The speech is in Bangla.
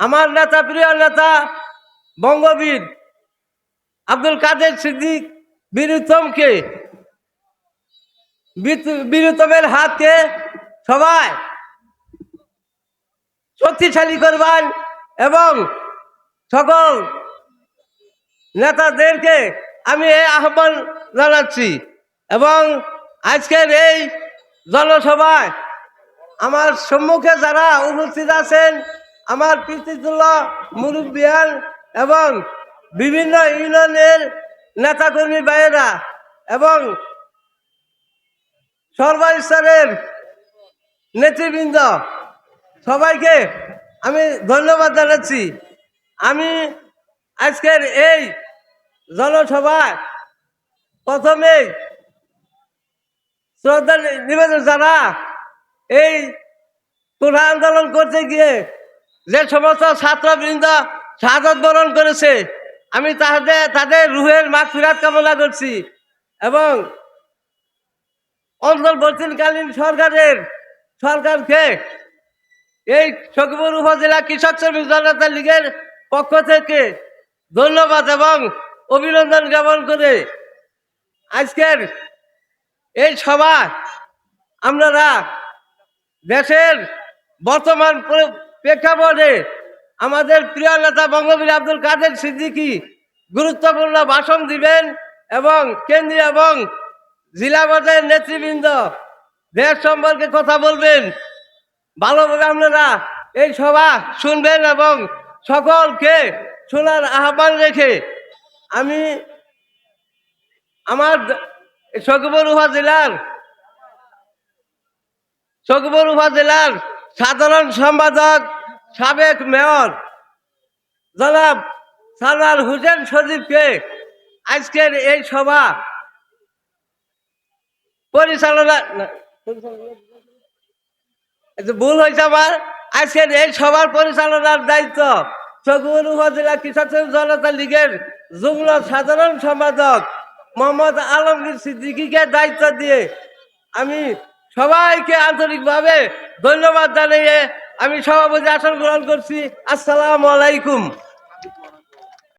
আমার নেতা, প্রিয় নেতা, বঙ্গবীর আব্দুল কাদের সিদ্দিক বীরুত্তমকে, বীর- বীরুত্তমের হাতকে সবাই শক্তিশালী করবেন এবং সকল নেতাদেরকে আমি এই আহ্বান জানাচ্ছি। এবং আজকের এই জনসভায় আমার সম্মুখে যারা উপস্থিত আছেন আমার পিতৃতুল্য মুরব্বিয়ান এবং বিভিন্ন ইউনিয়নের নেতাকর্মী ভাইয়েরা এবং সর্বস্তরের নেতৃবৃন্দ, সবাইকে আমি ধন্যবাদ জানাচ্ছি। আমি আজকের এই জনসভায় প্রথমেই শ্রদ্ধা নিবেদন যারা এই কোঠা আন্দোলন করতে গিয়ে যে সমস্ত ছাত্রবৃন্দ শাহাদত বরণ করেছে, আমি তাদের তাদের রুহের মাগ ফিরাত কামনা করছি এবং অঞ্চল অন্তর্বর্তীকালীন সরকারের সরকারকে এই সখীপুর উপজেলা কৃষক শ্রমিক জনতা লীগের পক্ষ থেকে ধন্যবাদ এবং অভিনন্দন জ্ঞাপন করে আজকের এই সভা আপনারা দেশের বর্তমান প্রেক্ষাপটে আমাদের প্রিয় নেতা বঙ্গবীর আব্দুল কাদের সিদ্দিকি গুরুত্বপূর্ণ ভাষণ দিবেন এবং কেন্দ্রীয় এবং জেলা পর্যায়ের নেতৃবৃন্দ দেশ সম্পর্কে কথা বলবেন। ভালোভাবে আপনারা এই সভা শুনবেন এবং সকলকে শোনার আহ্বান রেখে আমি আমার সখীপুর উপজেলার সখীপুর উপজেলার সাধারণ সম্পাদক, সাবেক মেয়র জনাব সালার হুসেন সজীবকে আজকের এই সভা পরিচালনা ভুল হয়েছে আমার। আজকের এই সভার পরিচালনার দায়িত্ব সখীপুর উপজেলা কৃষক জনতা লীগের যুগ্ম সাধারণ সম্পাদক মোহাম্মদ আলমগীর সিদ্দিকীকে দায়িত্ব দিয়ে আমি সবাইকে আন্তরিকভাবে ধন্যবাদ জানিয়ে আমি সভাপতি আসন গ্রহণ করছি। আসসালামু আলাইকুম।